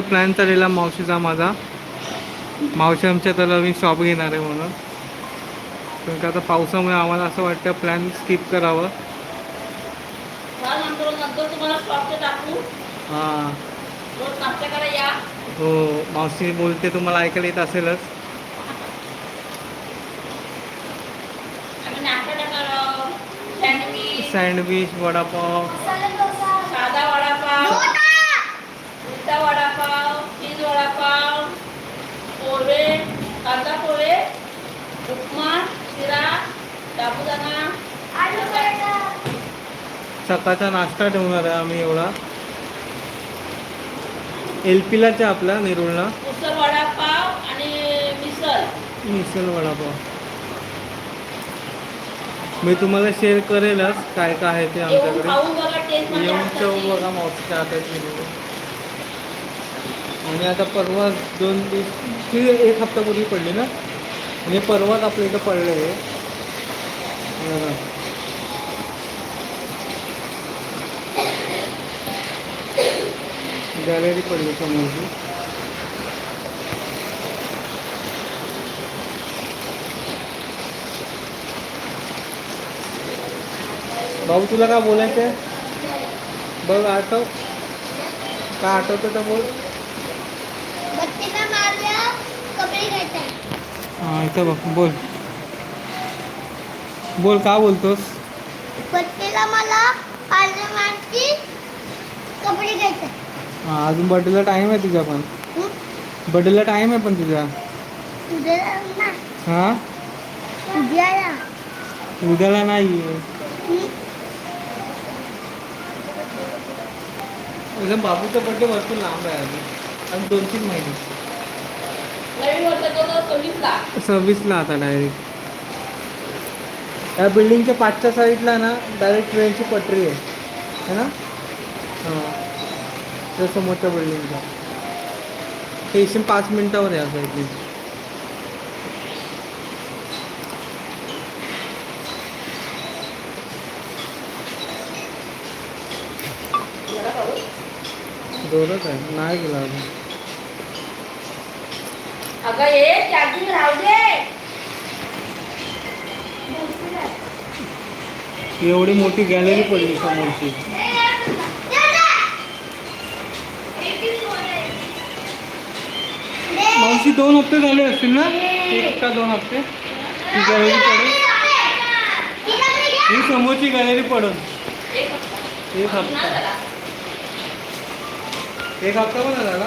Plan चाललेला मावशीचा माझा. मावशी आमच्या तर नवीन शॉप घेणार आहे म्हणून. पण का आता पावसामुळे आम्हाला असं वाटतं प्लॅन स्किप करावं. हां हो. मावशी बोलते तुम्हाला ऐकायला येत असेलच. सँडविच वडापाव. सकाळचा नाश्ता ठेवणार आहे आम्ही एवढा. एल पीलाच आपला नेरुळला. उसळ वडापाव आणि मिसळ. मिसल वडापाव. मी तुम्हाला शेअर करेलच काय काय आहे ते आमच्याकडे. येऊन चव. बघा मावशीच्या हातात आणि आता परवा दोन दिवस ती एक हप्त्यापूर्वी पडली ना? आणि परवाच आपल्या इथं पडलं आहे. गॅलरी पडली समोरची. भाऊ तुला काय बोलायचं आहे बघ आठव. काय आठवतं तर बोल. हां इथं बघ बोल. बोल का बोलतोस? बत्तीला मला मारती कपडे घालताय हां अजून बर्थडेला टाईम आहे तुझा पण. बर्थडेला टाईम आहे पण तुझा. उद्या ना. हां? उद्याला. उद्याला नाही. आहे? एकदम बाबूचा बर्थडे भरपूर लांब आहे अजून. आणि दोन तीन महिने सव्वीसला आता डायरेक्ट या बिल्डिंगच्या पाचच्या साईडला ना डायरेक्ट ट्रेनची पटरी आहे. है ना? हां. त्या समोरच्या बिल्डिंगचा स्टेशन पाच मिनिटावर आहे असं इथे दोरच आहे नाही गेला अजून. अगं हे चार्जिंग राहू दे. एवढी मोठी गॅलरी पडली समोरची. मावशी दोन हप्ते झाले असतील ना? एक का दोन हप्ते? ही गॅलरी पडेल. ही समोरची गॅलरी पडेल. एक हप्ता. एक हप्ता पण झाला.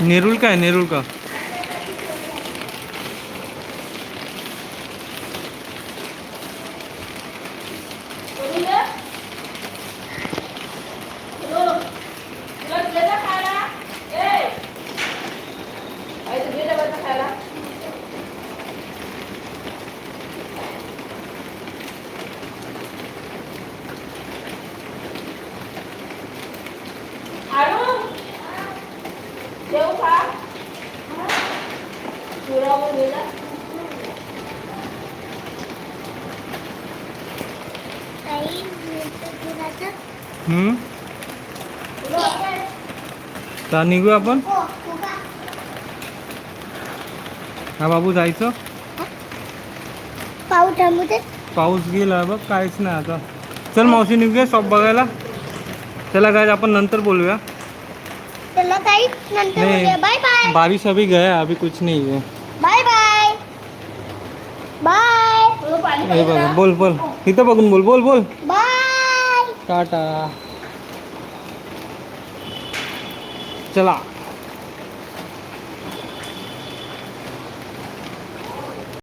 नेरुल का है नेरुल का? का गेला. तर निघू आपण? हो उभा हा बाबू जायचं? पाऊस थांबू दे. पाऊस गेला बघ काहीच नाही आता. चल मावशी निघूया शॉप बघायला. चला काय आपण नंतर बोलूया. चला नंतर बाय बाय. बारिश अभी गया अभी कुछ नहीं है. Bye bye. बाय. बघा? बोल बोल. इथं बघून बोल बोल बोल. बाय. टाटा. चला.